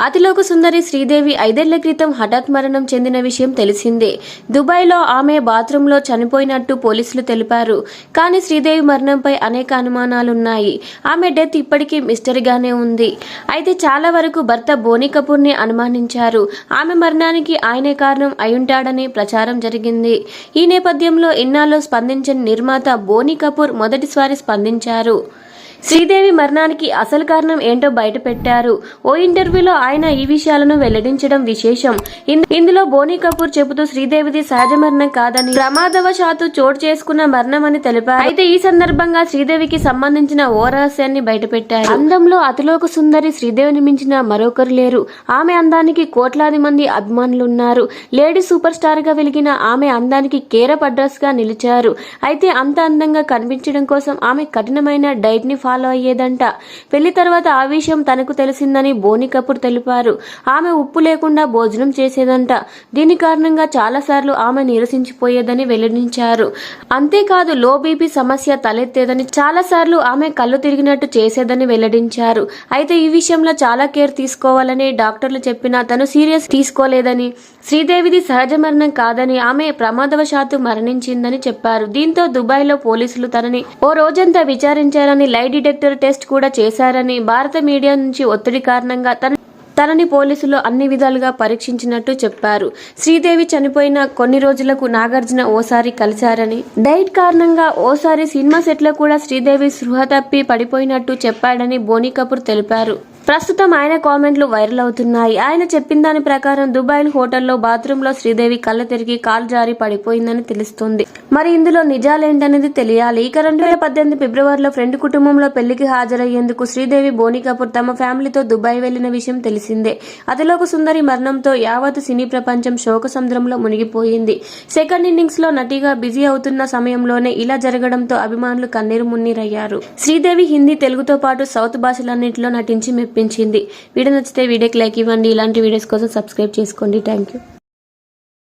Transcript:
అతిలోక సుందరి శ్రీదేవి ఐదేళ్ళ క్రితం హఠాత్ మరణం చెందిన విషయం తెలిసిందే. దుబాయ్లో ఆమె బాత్రూంలో చనిపోయినట్టు పోలీసులు తెలిపారు. కానీ శ్రీదేవి మరణంపై అనేక అనుమానాలున్నాయి. ఆమె డెత్ ఇప్పటికీ మిస్టరీగానే ఉంది. అయితే చాలా వరకు భర్త బోని కపూర్ని అనుమానించారు. ఆమె మరణానికి ఆయనే కారణం అయుంటాడని ప్రచారం జరిగింది. ఈ నేపథ్యంలో ఇన్నాళ్ళు స్పందించిన నిర్మాత బోని కపూర్ మొదటిసారి స్పందించారు. శ్రీదేవి మరణానికి అసలు కారణం ఏంటో బయట పెట్టారు ఓ ఇంటర్వ్యూలో ఆయన ఈ విషయాలను వెల్లడించడం విశేషం. ఇందులో బోనీ కపూర్ చెబుతూ శ్రీదేవిది సహజ మరణం కాదని ప్రమాదవశాత్తు చోటు చేసుకున్న మరణం అని తెలిపారు. అయితే ఈ సందర్భంగా శ్రీదేవికి సంబంధించిన ఓ రహస్యాన్ని బయటపెట్టారు. అందంలో అతిలోక సుందరి శ్రీదేవిని మించిన మరొకరు లేరు. ఆమె అందానికి కోట్లాది మంది అభిమానులున్నారు. లేడీ సూపర్ స్టార్గా వెలిగిన ఆమె అందానికి కేరప్ అడ్రస్గా నిలిచారు. అయితే అంత అందంగా కనిపించడం కోసం ఆమె కఠినమైన డైట్ని ఫాలో అయ్యేదంట. పెళ్ళి తర్వాత ఆ విషయం తనకు తెలిసిందని బోని కపూర్ తెలిపారు. ఆమె ఉప్పు లేకుండా భోజనం చేసేదంట. దీని కారణంగా చాలా సార్లు ఆమె నిరసించిపోయేదని వెల్లడించారు. అంతేకాదు లో బీపీ సమస్య తలెత్తేదని చాలా సార్లు ఆమె కళ్ళు తిరిగినట్టు చేసేదని వెల్లడించారు. అయితే ఈ విషయంలో చాలా కేర్ తీసుకోవాలని డాక్టర్లు చెప్పినా తను సీరియస్ తీసుకోలేదని శ్రీదేవిది సహజ మరణం కాదని ఆమె ప్రమాదవశాత్తు మరణించిందని చెప్పారు. దీంతో దుబాయ్లో పోలీసులు తనని ఓ రోజంతా విచారించారని లై డిటెక్టర్ టెస్ట్ కూడా చేశారని భారత మీడియా నుంచి ఒత్తిడి కారణంగా తన తనని పోలీసులు అన్ని విధాలుగా పరీక్షించినట్టు చెప్పారు. శ్రీదేవి చనిపోయిన కొన్ని రోజులకు నాగార్జున ఓసారి కలిశారని డైట్ కారణంగా ఓసారి సినిమా సెట్లో కూడా శ్రీదేవి స్పృహ తప్పి పడిపోయినట్టు చెప్పాడని బోనీ కపూర్ తెలిపారు. ప్రస్తుతం ఆయన కామెంట్లు వైరల్ అవుతున్నాయి. ఆయన చెప్పిన దాని ప్రకారం దుబాయ్ హోటల్లో బాత్రూంలో శ్రీదేవి కళ్ళ తిరిగి కాలు జారి పడిపోయిందని తెలుస్తుంది. మరి ఇందులో నిజాలేంటనేది తెలియాలి. ఇక రెండు వేల పద్దెనిమిది ఫిబ్రవరిలో ఫ్రెండ్ కుటుంబంలో పెళ్ళికి హాజరయ్యేందుకు శ్రీదేవి బోని కపూర్ తమ ఫ్యామిలీతో దుబాయ్ వెళ్ళిన విషయం తెలుసు అతిలోక సుందరి మరణంతో యావత్ సినీ ప్రపంచం శోక సముద్రంలో మునిగిపోయింది. సెకండ్ ఇన్నింగ్స్లో నటిగా బిజీ అవుతున్న సమయంలోనే ఇలా జరగడంతో అభిమానులు కన్నీరు మున్నీరయ్యారు. శ్రీదేవి హిందీ తెలుగుతో పాటు సౌత్ భాషలన్నింటిలో నటించి మెప్పించింది. వీడియో నచ్చితే వీడియోకి లైక్ ఇవ్వండి. ఇలాంటి వీడియోస్ కోసం సబ్స్క్రైబ్ చేసుకోండి. Thank you